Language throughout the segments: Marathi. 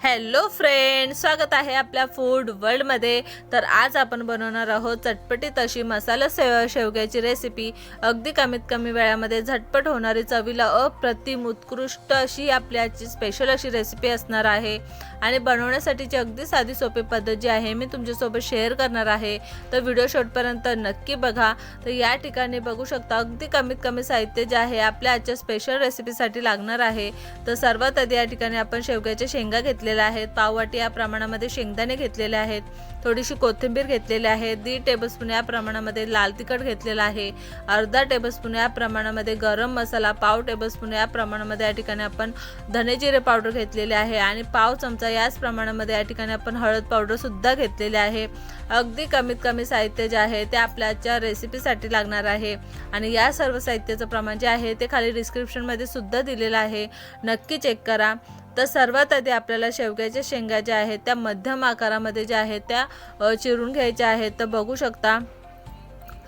हॅलो फ्रेंड स्वागत आहे आपल्या फूड वर्ल्डमध्ये तर आज आपण बनवणार आहोत चटपटीत अशी मसाला शेव शेवग्याची रेसिपी अगदी कमीत कमी वेळामध्ये झटपट होणारी चवीला अप्रतिम उत्कृष्ट अशी आपल्याची आजची स्पेशल अशी रेसिपी असणार आहे. आणि बनवण्यासाठीची अगदी साधी सोपी पद्धत जी आहे मी तुमच्यासोबत शेअर करणार आहे. तर व्हिडिओ शेवटपर्यंत नक्की बघा. तर या ठिकाणी बघू शकता अगदी कमीत कमी साहित्य जे आहे आपल्या आजच्या स्पेशल रेसिपीसाठी लागणार आहे. तर सर्वात आधी या ठिकाणी आपण शेवग्याच्या शेंगा घेतलेल्या आहेत पाववाटी या प्रमाणामध्ये शेंगदाणे घेतलेले आहेत थोडीशी कोथिंबीर घेतलेली आहे दीड टेबलस्पून या प्रमाणामध्ये लाल तिखट घेतलेलं आहे अर्धा टेबलस्पून या प्रमाणामध्ये गरम मसाला पाव टेबलस्पून या प्रमाणामध्ये या ठिकाणी आपण धने जिरे पावडर घेतलेले आहे आणि पाव चमचा याच प्रमाणामध्ये या ठिकाणी आपण हळद पावडरसुद्धा घेतलेले आहे. अगदी कमीत कमी साहित्य जे आहे ते आपल्याच्या रेसिपीसाठी लागणार आहे आणि या सर्व साहित्याचं प्रमाण जे आहे ते खाली डिस्क्रिप्शनमध्ये सुद्धा दिलेलं आहे. नक्की चेक करा. तर सर्वात आधी आपल्याला शेवग्याच्या शेंगा ज्या आहेत त्या मध्यम आकारामध्ये ज्या आहेत त्या चिरून घ्यायच्या आहेत. तर बघू शकता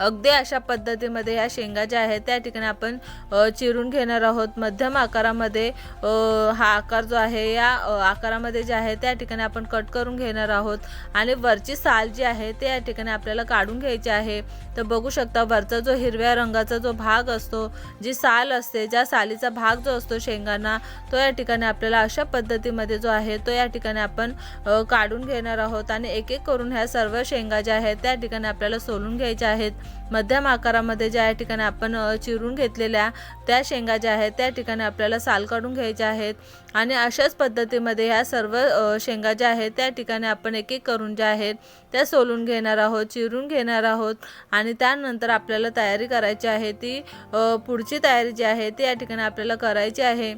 अगदी अशा पद्धतीमध्ये ह्या शेंगा ज्या आहेत त्या ठिकाणी आपण चिरून घेणार आहोत. मध्यम आकारामध्ये हा आकार जो आहे या आकारामध्ये जे आहे त्या ठिकाणी आपण कट करून घेणार आहोत. आणि वरची साल जी आहे ते या ठिकाणी आपल्याला काढून घ्यायची आहे. तर बघू शकता वरचा जो हिरव्या रंगाचा जो भाग असतो जी साल असते ज्या सालीचा भाग जो असतो शेंगांना तो या ठिकाणी आपल्याला अशा पद्धतीमध्ये जो आहे तो या ठिकाणी आपण काढून घेणार आहोत. आणि एक एक करून ह्या सर्व शेंगा ज्या आहेत त्या ठिकाणी आपल्याला सोलून घ्यायच्या आहेत. मध्यम आकारामध्ये ज्या या ठिकाणी आपण चिरून घेतलेल्या त्या शेंगा ज्या आहेत त्या ठिकाणी आपल्याला साल काढून घ्यायच्या आहेत. आणि अशाच पद्धतीमध्ये ह्या सर्व शेंगा ज्या आहेत त्या ठिकाणी आपण एक एक करून ज्या आहेत त्या सोलून घेणार आहोत चिरून घेणार आहोत. आणि त्यानंतर आपल्याला तयारी करायची आहे ती पुढची तयारी जी आहे ती या ठिकाणी आपल्याला करायची आहे.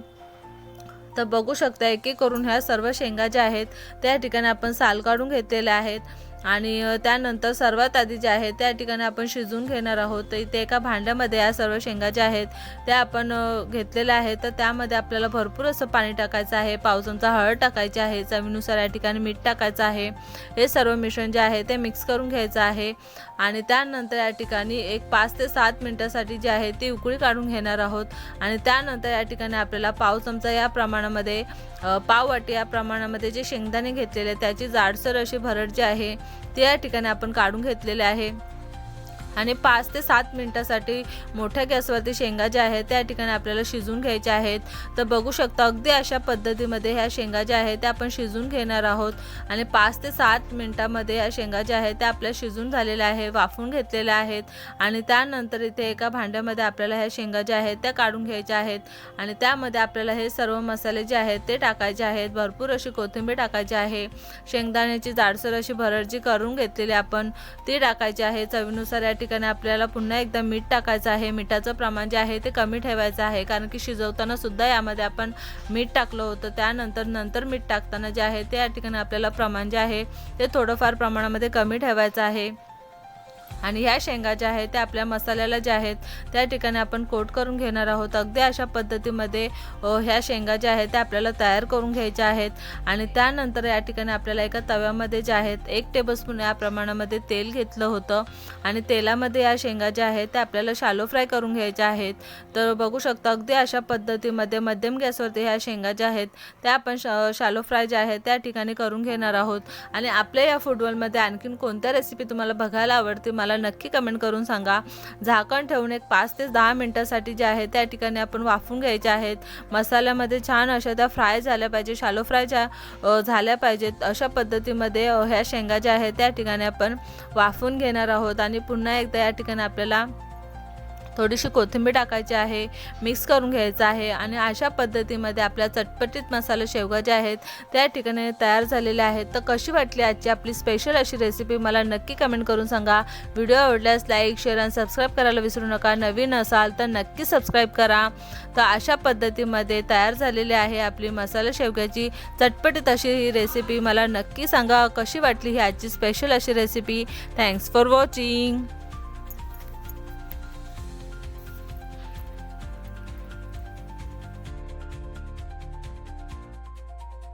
तर बघू शकता एक एक करून ह्या सर्व शेंगा ज्या आहेत त्या ठिकाणी आपण साल काढून घेतलेल्या आहेत. आणि त्यानंतर सर्वात आधी जे आहे त्या ठिकाणी आपण शिजवून घेणार आहोत. तर इथे एका भांड्यामध्ये या सर्व शेंगा ज्या आहेत त्या आपण घेतलेल्या आहेत. तर त्यामध्ये आपल्याला भरपूर असं पाणी टाकायचं आहे. पाव चमचा हळद टाकायची आहे. चवीनुसार या ठिकाणी मीठ टाकायचं आहे. हे सर्व मिश्रण जे आहे ते मिक्स करून घ्यायचं आहे. आणि त्यानंतर या ठिकाणी एक पाच ते सात मिनटासाठी जे आहे ती उकळी काढून घेणार आहोत. आणि त्यानंतर या ठिकाणी आपल्याला पाव चमचा या प्रमाणामध्ये पाववाटी पाव वाटी या प्रमाणामध्ये जे शेंगदाणे घेतलेले त्याची जाडसर अशी भरड जी आहे त्या या ठिकाणी आपण काढून घेतलेले आहे. आणि पाच ते सात मिनटासाठी मोठ्या गॅसवरती शेंगा ज्या आहेत त्या ठिकाणी आपल्याला शिजून घ्यायच्या आहेत. तर बघू शकता अगदी अशा पद्धतीमध्ये ह्या शेंगा ज्या आहेत त्या आपण शिजून घेणार आहोत. आणि पाच ते सात मिनटामध्ये ह्या शेंगा ज्या आहेत त्या आपल्या शिजून झालेल्या आहे वाफून घेतलेल्या आहेत. आणि त्यानंतर इथे एका भांड्यामध्ये आपल्याला ह्या शेंगा ज्या आहेत त्या काढून घ्यायच्या आहेत. आणि त्यामध्ये आपल्याला हे सर्व मसाले जे आहेत ते टाकायचे आहेत. भरपूर अशी कोथिंबीर टाकायची आहे. शेंगदाण्याची जाडसर अशी भरड जी करून घेतलेली आपण ती टाकायची आहे. चवीनुसार या ठिकाणी आपल्याला पुन्हा एकदा मीठ टाकायचं आहे. मिठाचं प्रमाण जे आहे ते कमी ठेवायचं आहे. कारण की शिजवताना सुद्धा यामध्ये आपण मीठ टाकलं होतं. त्यानंतर नंतर मीठ टाकताना जे आहे ते या ठिकाणी आपल्याला प्रमाण जे आहे ते थोडंफार प्रमाणामध्ये कमी ठेवायचं आहे. आणि ह्या शेंगा ज्या आहेत त्या आपल्या मसाल्याला ज्या आहेत त्या ठिकाणी आपण कोट करून घेणार आहोत. अगदी अशा पद्धतीमध्ये ह्या शेंगा ज्या आहेत त्या आपल्याला तयार करून घ्यायच्या आहेत. आणि त्यानंतर या ठिकाणी आपल्याला एका तव्यामध्ये ज्या आहेत एक टेबलस्पून या प्रमाणामध्ये तेल घेतलं होतं. आणि तेलामध्ये या शेंगा ज्या आहेत त्या आपल्याला शालो फ्राय करून घ्यायच्या आहेत. तर बघू शकता अगदी अशा पद्धतीमध्ये मध्यम गॅसवरती ह्या शेंगा ज्या आहेत त्या आपण शालो फ्राय ज्या आहेत त्या ठिकाणी करून घेणार आहोत. आणि आपल्या या फुटबॉलमध्ये आणखीन कोणत्या रेसिपी तुम्हाला बघायला आवडते मला नक्की कमेंट करून सांगा. झाकण ठेवून एक पाच ते दहा मिनटासाठी जे आहे त्या ठिकाणी आपण वाफून घ्यायचे आहेत. मसाल्यामध्ये छान अशा त्या फ्राय झाल्या पाहिजे शालो फ्राय ज्या झाल्या पाहिजेत अशा पद्धतीमध्ये ह्या शेंगा ज्या आहेत त्या ठिकाणी आपण वाफून घेणार आहोत. आणि पुन्हा एकदा या ठिकाणी आपल्याला थोडीशी कोथिंबीर टाकायची आहे मिक्स करून घ्यायचं आहे आणि अशा पद्धतीमध्ये आपल्या चटपटीत मसाले शेवगा जे आहेत त्या ठिकाणी तयार झालेले आहेत. तर कशी वाटली आजची आपली स्पेशल अशी रेसिपी मला नक्की कमेंट करून सांगा. व्हिडिओ आवडल्यास लाईक शेअर आणि सबस्क्राईब करायला विसरू नका. नवीन असाल तर नक्की सबस्क्राईब करा. तर अशा पद्धतीमध्ये तयार झालेली आहे आपली मसाला शेवग्याची चटपटीत अशी ही रेसिपी मला नक्की सांगा कशी वाटली ही आजची स्पेशल अशी रेसिपी थँक्स फॉर वॉचिंग